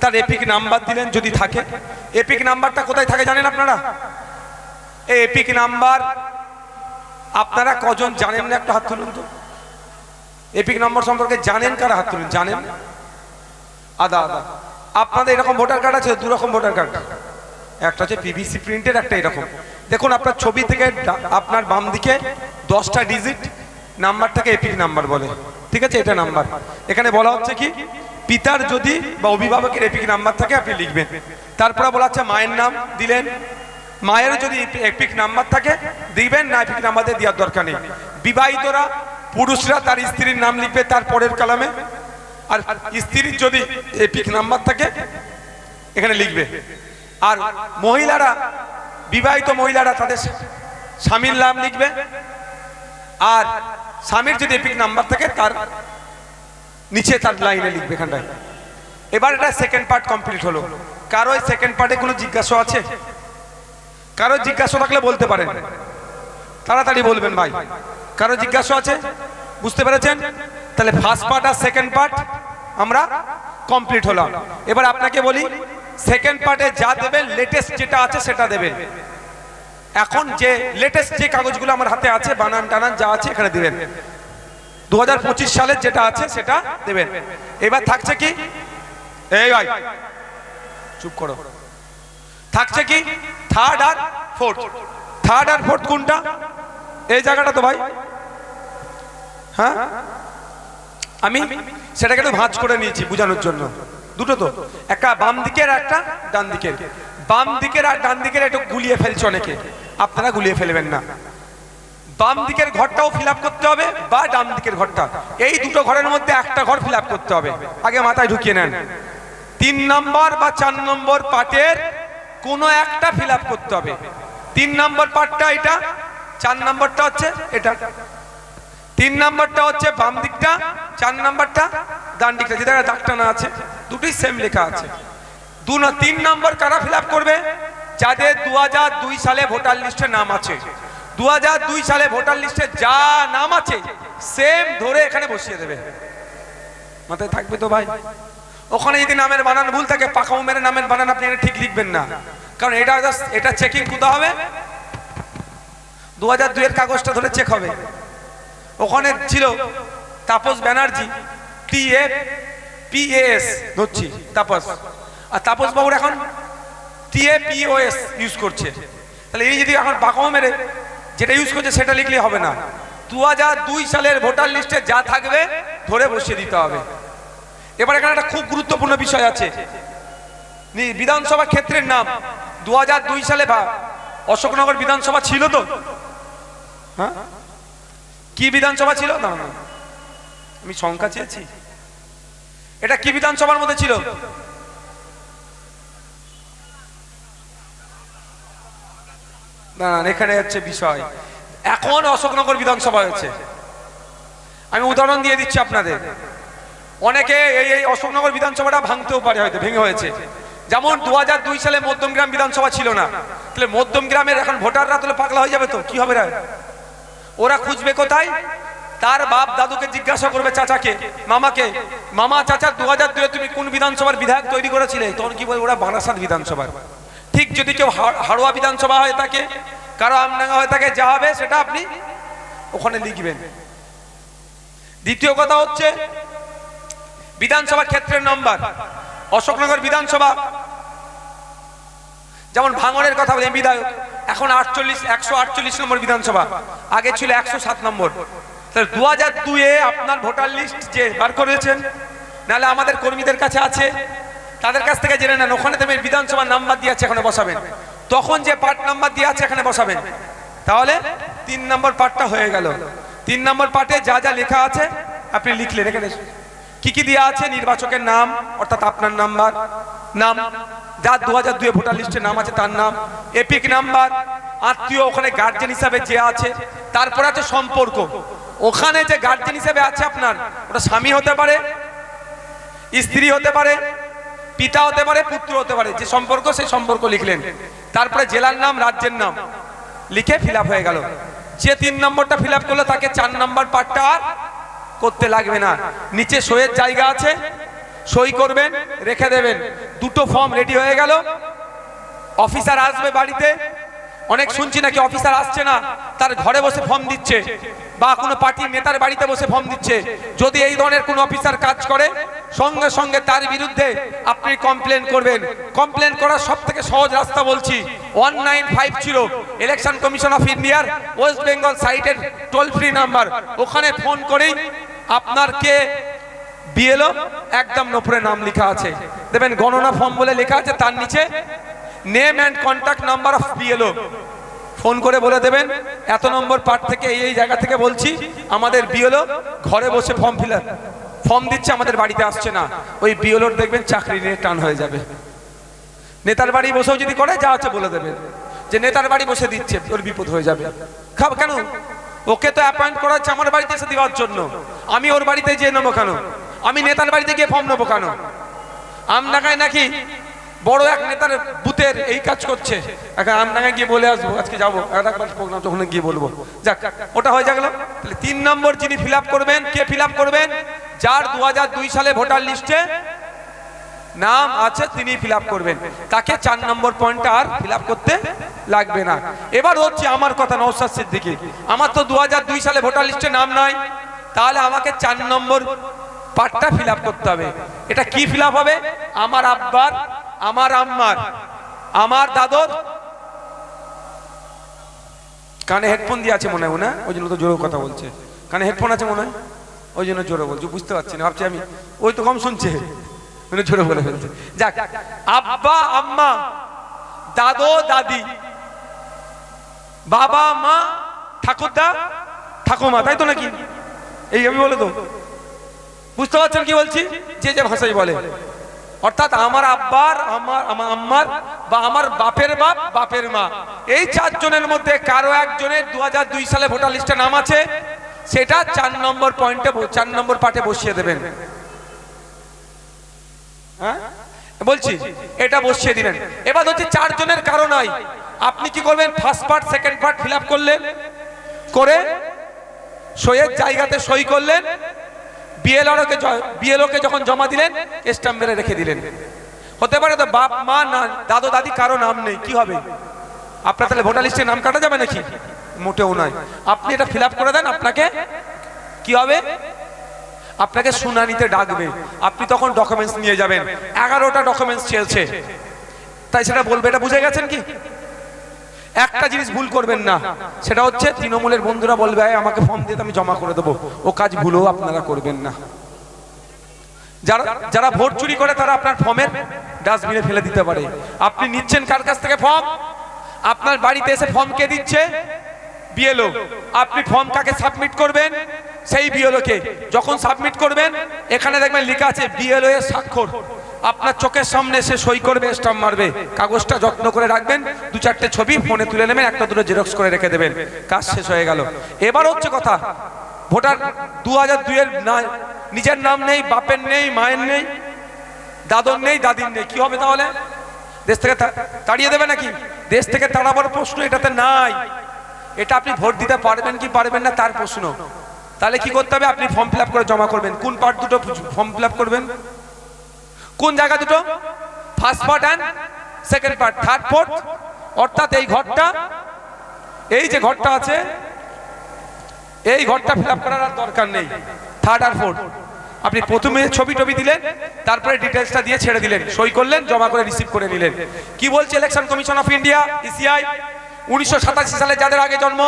তার epic number দিলেন যদি থাকে। এপিক নাম্বারটা কোথায় থাকে জানেন আপনারা? এই এপিক নাম্বার, আপনারা কজন জানেন না একটা হাত তুলুন তো। এপিক নম্বর সম্পর্কে জানেন কারা হাত তুলুন? জানেন? আদা আদা। আপনাদের এরকম ভোটার কার্ড আছে? দু রকম ভোটার কার্ড। একটা হচ্ছে পিভিসি প্রিন্টের, একটা এরকম। দেখুন, আপনার ছবি থেকে আপনার বাম দিকে দশটা ডিজিট নাম্বারটাকে এপিক নাম্বার বলে। ঠিক আছে? এটা নাম্বার। এখানে বলা হচ্ছে কি? পিতার যদি বা অভিভাবকের এপিক নাম্বার থাকে, আপনি লিখবেন। তারপরে বলা হচ্ছে মায়ের নাম দিলেন। মায়ের যদি এপিক নাম্বার থাকে, দিবেন, না এপিক নাম্বার দেওয়ার দরকার নেই। বিবাহিতরা, পুরুষরা তার স্ত্রীর নাম লিখবে তার পরের কালামে। আর স্ত্রীর যদি এপিক নাম্বার থাকে, এখানে লিখবে। আর মহিলারা, বিবাহিত মহিলারা তাদের স্বামীর নাম লিখবে। আর স্বামীর যদি এপিক নাম্বার থাকে, তার নিচে তার লাইনে লিখবে এখানটায়। এবার এটা সেকেন্ড পার্ট কমপ্লিট হলো। কারও সেকেন্ড পার্টে কোনো জিজ্ঞাসা আছে? কারও জিজ্ঞাসা থাকলে বলতে পারেন। তাড়াতাড়ি বলবেন ভাই। কারও জিজ্ঞাসা আছে? বুঝতে পেরেছেন? তাহলে ফার্স্ট পার্ট আর সেকেন্ড পার্ট আমরা কমপ্লিট হলাম। এবার আপনাকে বলি সেকেন্ড পার্টে যা দেবেন লেটেস্ট যেটা আছে সেটা দেবেন এখন যে লেটেস্ট যে কাগজগুলো আমার হাতে আছে বানান টানান যা আছে, এখানে দিবেন। দু হাজার পঁচিশ সালের যেটা আছে সেটা দেবেন। এবার থাকছে কি? এই ভাই, চুপ করো। থাকছে কি? থার্ড আর ফোর্থ থার্ড আর ফোর্থ কোনটা? এই জায়গাটা তো ভাই। হ্যাঁ? আমি সেটাকে একটু ভাঁজ করে নিয়েছি বোঝানোর জন্য। দুটো তো। একটা বাম দিকের একটা ডান দিকের। বাম দিকের আর ডান দিকের একটু গুলিয়ে ফেলছে অনেকে। আপনারা গুলিয়ে ফেলবেন না। বাম দিকের ঘরটাও ফিল করতে হবে বা ডান দিকের ঘরটা। এই দুটো ঘরের মধ্যে একটা ঘর ফিল করতে হবে। আগে মাথায় ঢুকিয়ে নেন। তিন নম্বর বা চার নম্বর পার্টের কোনো একটা ফিল করতে হবে। তিন নম্বর পার্টটা এটা, চার নম্বরটা হচ্ছে এটা। তিন নম্বরটা হচ্ছে বাম দিকটা, চার নম্বরটা ডান দিকটা। যেটা দাগটা না আছে দুটি সেম লেখা আছে। দু তিন নম্বর কারা ফিল করবে? যাদের দু সালে ভোটার লিস্টে নাম আছে। দু সালে ভোটার লিস্টে যা নাম আছে সেম ধরে এখানে বসিয়ে দেবে। মাথায় থাকবে তো ভাই? ওখানে যদি নামের বানান ভুল থাকে, পাকা উমের নামের বানান আপনি ঠিক লিখবেন না। কারণ এটা এটা চেকিং কোথা হবে। দু হাজার দুইয়ের কাগজটা ধরে চেক হবে। ওখানে ছিল Tapas Banerjee T A P S ধরছি, তাপস। আর তাপস বাবুর এখন T A P O S use করছে। তাহলে এই যদি এখন বাঁকাও মেরে যেটা ইউজ করছে সেটা লিখলে হবে না। দু দুই সালের ভোটার লিস্টে যা থাকবে, ধরে বসিয়ে দিতে হবে। এবার এখানে একটা খুব গুরুত্বপূর্ণ বিষয় আছে। বিধানসভা ক্ষেত্রের নাম। দু দুই সালে অশোকনগর বিধানসভা ছিল তো? হ্যাঁ? কি বিধানসভা ছিল? না আমি সংখ্যা চেয়েছি। এটা কি বিধানসভার মধ্যে ছিল? না না এখানে হচ্ছে বিষয়। এখন অশোকনগর বিধানসভা হয়েছে আমি উদাহরণ দিয়ে দিচ্ছি আপনাদের। অনেকে এই এই অশোকনগর বিধানসভাটা ভাঙতেও পারে হয়তো, ভেঙে হয়েছে। যেমন দু দুই সালে মধ্যমগ্রাম বিধানসভা ছিল না। তাহলে মধ্যমগ্রামের এখন ভোটাররা তাহলে পাগলা হয়ে যাবে তো, কি হবে রা ওরা খুঁজবে কোথায়? তার বাপ দাদুকে জিজ্ঞাসা করবে চাচাকে, মামাকে। মামা, চাচা দু হাজার তুমি কোন বিধানসভার বিধায়ক তৈরি করেছিলে? তখন কি বলে ওরা বারাসাত বিধানসভার। ঠিক যদি কেউ হাড়- হাড়োয়া বিধানসভা হয়ে থাকে, কারও আমডাঙ্গা হয়ে থাকে, যা হবে সেটা আপনি ওখানে লিখবেন। দ্বিতীয় কথা হচ্ছে, বিধানসভা ক্ষেত্রের নম্বর, অশোকনগর বিধানসভা। যেমন ভাঙনের কথা বলি বিধায়ক। এখন আটচল্লিশ, একশো আটচল্লিশ নম্বর বিধানসভা, আগে ছিল একশো সাত নম্বর। দু হাজার দুয়ে আপনার ভোটার লিস্ট যে বার করেছেন, নাহলে আমাদের কর্মীদের কাছে আছে তাদের কাছ থেকে জেনে নেন, ওখানে তুমি বিধানসভার নাম্বার দিয়ে আছে, এখানে বসাবেন। তখন যে পার্ট নাম্বার দিয়ে আছে, এখানে বসাবেন। তাহলে তিন নম্বর পার্টটা হয়ে গেল। তিন নম্বর পার্টে যা যা লেখা আছে, আপনি লিখলেন, এখানে কি কি দেওয়া আছে, নির্বাচকের নাম, অর্থাৎ আপনার নাম্বার, নাম যার দু হাজার দুয়ে ভোটার লিস্টে নাম আছে, তার নাম, এপিক নাম্বার, আত্মীয়, ওখানে গার্জেন হিসাবে যে আছে, তারপর আছে সম্পর্ক। ওখানে যে গার্জেন হিসাবে আছে আপনার, ওটা স্বামী হতে পারে, স্ত্রী হতে পারে পিতা হতে পারে, পুত্র হতে পারে, যে সম্পর্ক সেই সম্পর্ক লিখলেন। তারপরে জেলার নাম, রাজ্যের নাম লিখে ফিল হয়ে গেল। যে তিন নম্বরটা ফিল করল, তাকে চার নম্বর পার্টটা আর করতে লাগবে না। নিচে সইয়ের জায়গা আছে, সই করবেন, রেখে দেবেন। দুটো ফর্ম রেডি হয়ে গেল। অফিসার আসবে বাড়িতে। অনেক শুনছি নাকি অফিসার আসছে না, তার ঘরে বসে ফর্ম দিচ্ছে। বা কোনো পার্টির নেতার বাড়িতে বসে ফর্ম দিচ্ছে। যদি এই ধরনের কোনো অফিসার কাজ করে সঙ্গে সঙ্গে তার বিরুদ্ধে আপনি কমপ্লেন করবেন। কমপ্লেন করার সব থেকে সহজ রাস্তা বলছি one nine five zero election commission of ইন্ডিয়ার ওয়েস্ট বেঙ্গল সাইটের টোল ফ্রি নাম্বার ওখানে ফোন করেই আপনার কে বিএলও একদম নোপরে নাম লেখা আছে। দেখবেন গণনা ফর্ম বলে লেখা আছে, তার নিচে name and contact number of BLO phone করে বলে দেবেন, এত নম্বর পার্ট থেকে এই এই জায়গা থেকে বলছি, আমাদের বিএলও ঘরে বসে ফর্ম ফিল ফর্ম দিচ্ছে, আমাদের বাড়িতে আসছে না। ওই বিএলওর দেখবেন চাকরি নিয়ে টান হয়ে যাবে। নেতার বাড়ি বসেও যদি করে, যা আছে বলে দেবেন যে নেতার বাড়ি বসে দিচ্ছে, ওর বিপদ হয়ে যাবে। খাব কেন? ওকে তো অ্যাপয়েন্ট করা হচ্ছে আমার বাড়িতে এসে দেওয়ার জন্য। আমি ওর বাড়িতে যেয়ে নেব কেন? আমি নেতার বাড়িতে গিয়ে ফর্ম নেব কেন? আমডাঙ্গায় নাকি বড় এক নেতার বুথের এই কাজ করছে। এখন আমডাঙ্গায় গিয়ে বলে আসব, আজকে যাব। একবার প্রোগ্রাম তখন গিয়ে বলব। যাক, ওটা হয়ে গেল তাহলে তিন নম্বর যিনি ফিল করবেন, কে ফিল করবেন? যার দু হাজার দুই সালে ভোটার লিস্টে নাম আছে, তিনি ফিল করবেন। তাকে চার নম্বর পয়েন্টটা আর ফিল করতে লাগবে না। এবার হচ্ছে আমার কথা নৌসাদ সিদ্দিকি আমার তো দু হাজার দুই সালে ভোটার লিস্টে নাম নাই। তাহলে আমাকে চার নম্বর পার্টটা ফিল করতে হবে। এটা কি ফিল হবে? আমার আব্বার, আমার আম্মার, আমার দাদর। কানে হেডফোন দিয়ে আছে মনে হয়, না? ওই জন্য তো জোরে কথা বলছে। কানে হেডফোন আছে মনে হয়? ওই জন্য জোরে বলছে, বুঝতে পারছি না, ভাবছি আমি, ওই তো কম শুনছে। মানে জোরে বলে ফেলছে। যাক, আব্বা, আম্মা, দাদো, দাদি, বাবা, মা, ঠাকুরদা ঠাকুমা তাই তো নাকি? এই আমি বলে তো বুঝতে পারছেন কি বলছি? যে যে ভাষাই বলে। অর্থাৎ আমার আব্বার, আমার আমার আম্মার বা আমার বাপের বাপ, বাপের মা। এই চারজনের মধ্যে কারও একজনের দু হাজার দুই সালে ভোটার লিস্টে নাম আছে সেটা চার নম্বর পয়েন্টে চার নম্বর পার্টে বসিয়ে দেবেন। হ্যাঁ? বলছি, এটা বসিয়ে দিলেন। এবার হচ্ছে চারজনের কারণ হয় আপনি কি করবেন? First part second part fill করলেন, করে সইয়ের জায়গাতে সই করলেন বিএলওকে বিএলওকে যখন জমা দিলেন স্ট্যাম্প মেরে রেখে দিলেন। হতে পারে তো বাপ, মা, না, দাদু, দাদি কারও নাম নেই, কি হবে? আপনার তাহলে ভোটার লিস্টে নাম কাটা যাবে নাকি? মোটেও নয়। আপনি এটা ফিল করে দেন আপনাকে কি হবে? আপনাকে শুনানিতে ডাকবে। আপনি তখন ডকুমেন্টস নিয়ে যাবেন। এগারোটা ডকুমেন্টস চেয়েছে। তাই সেটা বলবে এটা বুঝে গেছেন কি? একটা জিনিস ভুল করবেন না। সেটা হচ্ছে তৃণমূলের বন্ধুরা বলবে "এই, আমাকে ফর্ম দিয়ে আমি জমা করে দেবো। ও কাজ ভুলও আপনারা করবেন না। যারা যারা ভোট চুরি করে তারা আপনার ফর্মের ডাস্টবিনে ফেলে দিতে পারে। আপনি নিচ্ছেন কার কাছ থেকে ফর্ম আপনার বাড়িতে এসে ফর্ম কে দিচ্ছে? বিএলও, আপনি ফর্ম কাকে সাবমিট করবেন? সেই বিএলওকে। যখন সাবমিট করবেন, এখানে দেখবেন লেখা আছে বিএলও এর স্বাক্ষর। আপনার চোখের সামনে সে সই করবে স্টাম্প মারবে। কাগজটা যত্ন করে রাখবেন, দু চারটে ছবি ফোনে তুলে নেবেন, একটা দুটো জেরক্স করে রেখে দেবেন। কাজ শেষ হয়ে গেল। এবার হচ্ছে কথা, ভোটার দু হাজার দুইয়ের নিজের নাম নেই, বাপের নেই, মায়ের নেই, দাদর নেই, দাদির নেই। কি হবে তাহলে? দেশ থেকে তাড়িয়ে দেবে নাকি? দেশ থেকে তাড়াবার প্রশ্ন এটাতে নাই। এটা আপনি ভোট দিতে পারবেন কি পারবেন না, তার প্রশ্ন। তাহলে কি করতে হবে? আপনি ফর্ম ফিল করে জমা করবেন। কোন পার্ট দুটো ফর্ম ফিল করবেন? কোন জায়গা দুটো? First part and second part third fourth অর্থাৎ এই ঘরটা, এই যে ঘরটা আছে, এই ঘরটা ফিল করার আর দরকার নেই। থার্ড আর ফোর্থ আপনি প্রথমে ছবি টবি দিলেন, তারপরে ডিটেলসটা দিয়ে ছেড়ে দিলেন। সই করলেন, জমা করে রিসিভ করে নিলেন। কি বলছে election commission of India ECI উনিশশো সাতাশি সালে যাদের আগে জন্ম,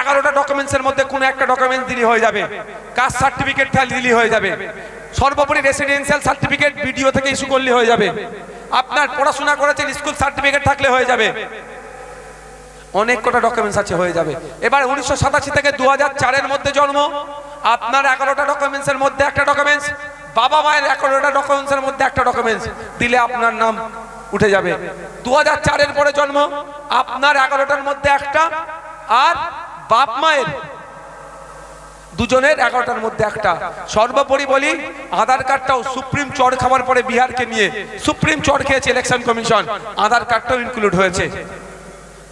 এগারোটা ডকুমেন্টসের মধ্যে কোনো একটা ডকুমেন্ট দিলি হয়ে যাবে। কাস্ট সার্টিফিকেট দিলি হয়ে যাবে। সর্বোপরি রেসিডেন্সিয়াল সার্টিফিকেট বিডিও থেকে ইস্যু করলে হয়ে যাবে। আপনার পড়াশোনা করেছেন স্কুল সার্টিফিকেট থাকলে হয়ে যাবে। অনেক কটা ডকুমেন্টস আছে, হয়ে যাবে। এবার উনিশশো সাতাশি থেকে দু হাজার মধ্যে জন্ম, আপনার এগারোটা ডকুমেন্টসের মধ্যে একটা ডকুমেন্টস বাবা মায়ের এগারোটা ডকুমেন্টসের মধ্যে একটা ডকুমেন্টস দিলে আপনার নাম উঠে যাবে। দু হাজার পরে জন্ম, আপনার এগারোটার মধ্যে একটা, আর বাপ মায়ের দুজনের এগারোটার মধ্যে একটা। সর্বোপরি বলি, আধার কার্ডটাও সুপ্রিম চড় খাবার পরে বিহারকে নিয়ে, সুপ্রিম চড় খেয়েছে ইলেকশন কমিশন। আধার কার্ডটাও ইনক্লুড হয়েছে।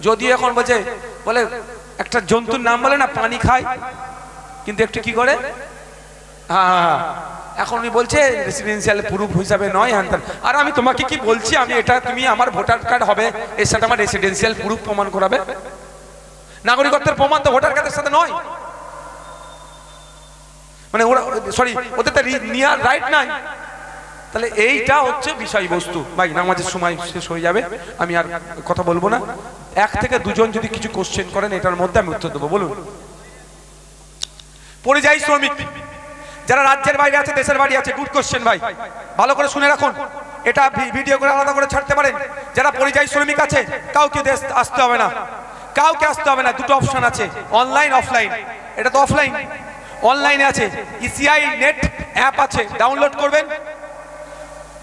যদি এখন বলছে, বলে একটা জন্তুর নাম বলে না, পানি খায়, কিন্তু একটু কি করে? হ্যাঁ হ্যাঁ, হ্যাঁ। এখন উনি বলছে রেসিডেন্সিয়াল প্রুফ হিসাবে নয় হ্যান আর আমি তোমাকে কি বলছি আমি এটা তুমি আমার ভোটার কার্ড হবে এর সাথে আমার রেসিডেন্সিয়াল প্রুফ প্রমাণ করাবে? নাগরিকত্বের প্রমাণ তো ভোটার কার্ডের সাথে নয়। মানে ওরা সরি ওদের তো নিয়ার রাইট নাই। তাহলে এইটা হচ্ছে বিষয়বস্তু। ভাই নামাজের সময় শেষ হয়ে যাবে। আমি আর কথা বলব না। এক থেকে দুজন যদি কিছু কোশ্চেন করেন এটার মধ্যে আমি উত্তর দেবো। বলুন। পরিযায়ী শ্রমিক। যারা রাজ্যের বাইরে আছে, দেশের বাড়ি আছে গুড কোশ্চেন ভাই। ভালো করে শুনে রাখুন। এটা ভিডিও করে আলাদা করে ছাড়তে পারেন। যারা পরিযায়ী শ্রমিক আছে, কাউকে দেশ আসতে হবে না। কাউকে আসতে হবে না, দুটো অপশন আছে। অনলাইন অফলাইন এটা তো অফলাইন অনলাইনে আছে। ইসিআই নেট অ্যাপ আছে। ডাউনলোড করবেন।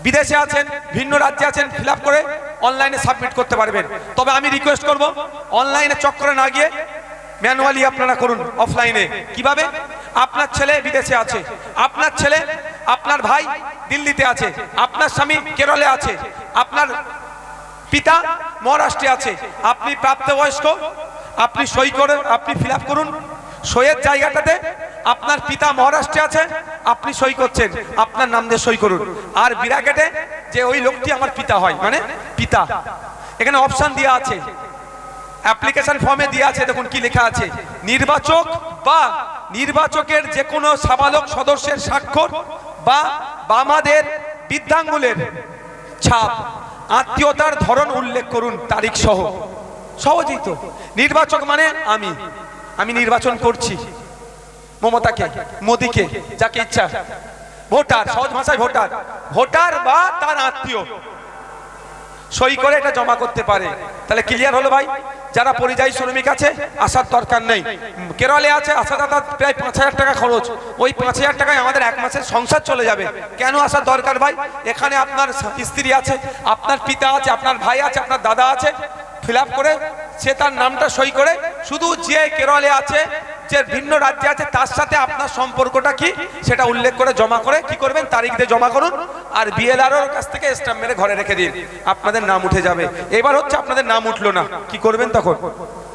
বিদেশে আছেন, ভিন্ন রাজ্যে আছেন ফিল করে অনলাইনে সাবমিট করতে পারবেন। তবে আমি রিকোয়েস্ট করব অনলাইনে চক্করে না গিয়ে ম্যানুয়ালি আপনারা করুন অফলাইনে কীভাবে? আপনার ছেলে বিদেশে আছে। আপনার ছেলে, আপনার ভাই দিল্লিতে আছে। আপনার স্বামী কেরলে আছে। আপনার পিতা মহারাষ্ট্রে আছে। আপনি প্রাপ্তবয়স্ক, আপনি সই করে আপনি ফিল করুন। সইয়ের জায়গাটাতে আপনার পিতা মহারাষ্ট্রে আছে, আপনি সই করছেন। আপনার নাম দিয়ে সই করুন। আর বিরাকেটে যে ওই লোকটি আমার পিতা হয় মানে পিতা। এখানে অপশান দেওয়া আছে। অ্যাপ্লিকেশন ফর্মে দেওয়া আছে, দেখুন কি লেখা আছে। নির্বাচক বা নির্বাচকের যে কোনো সাবালক সদস্যের স্বাক্ষর বা বামাদের বৃদ্ধাঙ্গুলের ছাপ, আত্মীয়তার ধরন উল্লেখ করুন, তারিখ সহ। সহজেই তো। নির্বাচক মানে আমি। আমি নির্বাচন করছি। মমতাকে, মোদিকে, যাকে ইচ্ছা। ভোটার, সহজ ভাষায় ভোটার। ভোটার বা তার আত্মীয়। সই করে এটা জমা করতে পারে। তাহলে ক্লিয়ার হলো ভাই? যারা পরিযায়ী শ্রমিক আছে, আসার দরকার নেই। কেরলে আছে আসা দাদা প্রায় পাঁচ হাজার টাকা খরচ। ওই পাঁচ হাজার টাকায় আমাদের এক মাসের সংসার চলে যাবে। কেন আসার দরকার ভাই? এখানে আপনার স্ত্রী আছে, আপনার পিতা আছে, আপনার ভাই আছে, আপনার দাদা আছে। ফিল করে সে তার নামটা সই করে শুধু যে কেরলে আছে যে ভিন্ন রাজ্যে আছে, তার সাথে আপনার সম্পর্কটা কি? সেটা উল্লেখ করে জমা করে কি করবেন? তারিখ দিয়ে জমা করুন আর বিএলআর কাছ থেকে স্ট্যাম্প মেরে ঘরে রেখে দিন। আপনাদের নাম উঠে যাবে। এবার হচ্ছে আপনাদের নাম উঠল না। কি করবেন তখন?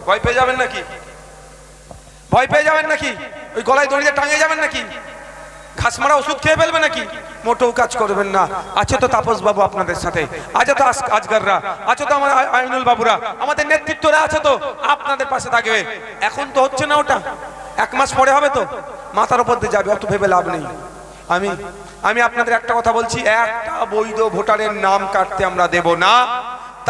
ভয় পেয়ে যাবেন নাকি? ভয় পেয়ে যাবেন নাকি? ওই গলায় দড়িতে টাঙিয়ে যাবেন নাকি? ঘাস মারা ওষুধ খেয়ে ফেলবে নাকি? মোটেও কাজ করবেন না। আছে তো তাপস বাবু আপনাদের সাথে। আছে তো আজ- আজগাররা। আছে তো আমার আইনুল বাবুরা। আমাদের নেতৃত্বরা আছে তো। আপনাদের পাশে থাকবে। এখন তো হচ্ছে না ওটা। এক মাস পরে হবে তো। মাথার উপর দিয়ে যাবে, অত ভেবে লাভ নেই। আমি আমি আপনাদের একটা কথা বলছি। একটা বৈধ ভোটারের নাম কাটতে আমরা দেব না।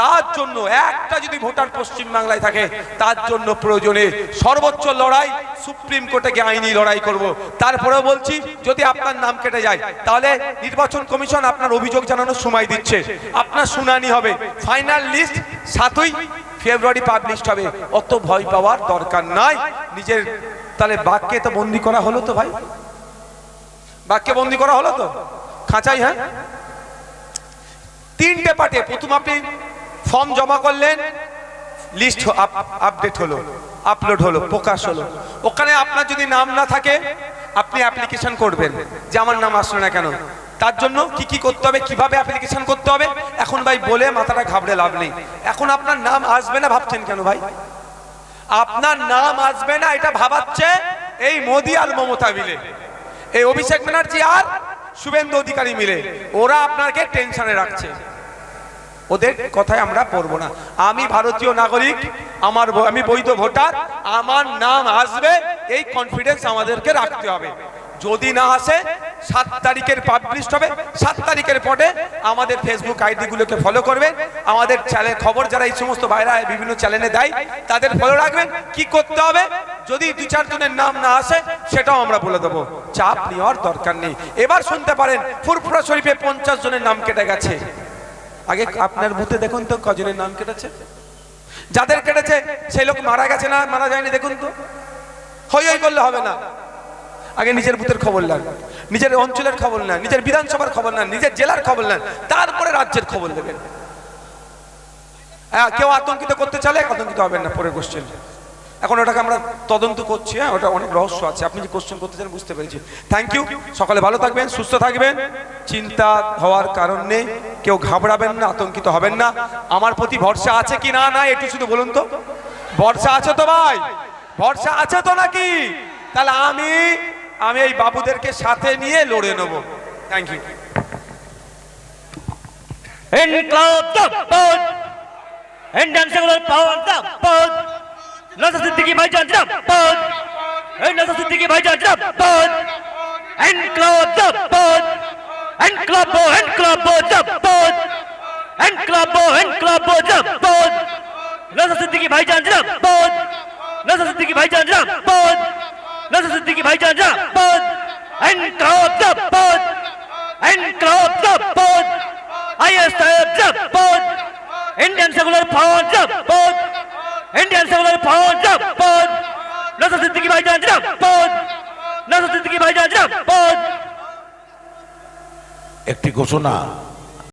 তার জন্য একটা যদি ভোটার পশ্চিম বাংলায় থাকে, তার জন্য প্রয়োজনে সর্বোচ্চ লড়াই সুপ্রিম কোর্টে গিয়ে আইনি লড়াই করব। তারপরেও বলছি, যদি আপনার নাম কেটে যায়, তাহলে নির্বাচন কমিশন আপনার অভিযোগ জানানোর সময় দিচ্ছে। আপনার শুনানি হবে। ফাইনাল লিস্ট সাতই ফেব্রুয়ারি পাবলিশ হবে। অত ভয় পাওয়ার দরকার নাই। নিজের, তাহলে বাক্যে তো বন্দি করা হলো তো ভাই? বাক্যে বন্দি করা হলো তো? খাঁচাই হ্যাঁ? তিনটে পার্টে, প্রথম আপনি ফর্ম জমা করলেন লিস্ট আপডেট হলো আপলোড হলো, প্রকাশ হলো। ওখানে আপনার যদি নাম না থাকে, আপনি অ্যাপ্লিকেশন করবেন। যে আমার নাম আসলো না কেন? তার জন্য কি কি করতে হবে, কীভাবে অ্যাপ্লিকেশন করতে হবে? এখন ভাই বলে মাথাটা ঘাবড়ে লাভ নেই। এখন আপনার নাম আসবে না ভাবছেন কেন ভাই? আপনার নাম আসবে না, এটা ভাবাচ্ছে এই মোদি আর মমতা মিলে। এই অভিষেক ব্যানার্জি আর শুভেন্দু অধিকারী মিলে। ওরা আপনাকে টেনশনে রাখছে। ওদের কথায় আমরা পড়ব না। আমি ভারতীয় নাগরিক, আমার আমি বৈধ ভোটার, আমার নাম আসবে, এই কনফিডেন্স আমাদেরকে রাখতে হবে। যদি না আসে, সাত তারিখের পাবলিশ হবে, সাত তারিখের পরে আমাদের ফেসবুক আইডিগুলোকে ফলো করবেন। আমাদের চ্যানেল খবর যারা এই সমস্ত বাইরে বিভিন্ন চ্যানেলে দেয়, তাদের ফলো রাখবেন। কি করতে হবে? যদি দু চারজনের নাম না আসে, সেটাও আমরা বলে দেবো। চাপ নেওয়ার দরকার নেই। এবার শুনতে পারেন, ফুরফুরা শরীফে পঞ্চাশ জনের নাম কেটে গেছে। আগে আপনার ভূতে দেখুন তো, কজনের নাম কেটেছে? যাদের কেটেছে, সেই লোক মারা গেছে না, মারা যায়নি দেখুন তো। হই হই করলে হবে না। আগে নিজের ভূতের খবর নেন, নিজের অঞ্চলের খবর নেন, নিজের বিধানসভার খবর নেন, নিজের জেলার খবর নেন, তারপরে রাজ্যের খবর নেবেন হ্যাঁ কেউ আতঙ্কিত করতে চালে আতঙ্কিত হবেন না পরে কোশ্চেন এখন ওটাকে আমরা তদন্ত করছি হ্যাঁ? ওটা অনেক রহস্য আছে। আপনি যে কোশ্চেন করতে চান বুঝতে পেরেছি। থ্যাংক ইউ সকালে ভালো থাকবেন, সুস্থ থাকবেন। চিন্তা হওয়ার কারণ নেই। কেউ ঘাবড়াবেন না, আতঙ্কিত হবেন না। আমার প্রতি ভরসা আছে কি না? না, একটু শুধু বলুন তো। ভরসা আছে তো ভাই? ভরসা আছে তো নাকি? তাহলে আমি আমি এই বাবুদেরকে সাথে নিয়ে লড়ে নেব। থ্যাংক ইউ ইনকলাব জিন্দাবাদ ইন্ডিয়ান সেকুলার পাওয়ার জিন্দাবাদ নজর সিদ্দিকী ভাইজান জিন্দাবাদ এই নজর সিদ্দিকী ভাইজান জিন্দাবাদ ইনকলাব জিন্দাবাদ ইনকলাব ইনকলাব জিন্দাবাদ ইনকলাব ইনকলাব জিন্দাবাদ নজর সিদ্দিকী ভাইজান জিন্দাবাদ নজর সিদ্দিকী ভাইজান জিন্দাবাদ নজর সিদ্দিকী ভাইজান জিন্দাবাদ ইনকলাব জিন্দাবাদ ইনকলাব জিন্দাবাদ ISF Japan Indian Secular Power Japan Indian Secular Power Japan Nasr Siddiqui Bhaijan Japan Nasr Siddiqui Bhaijan Japan একটি ঘোষণা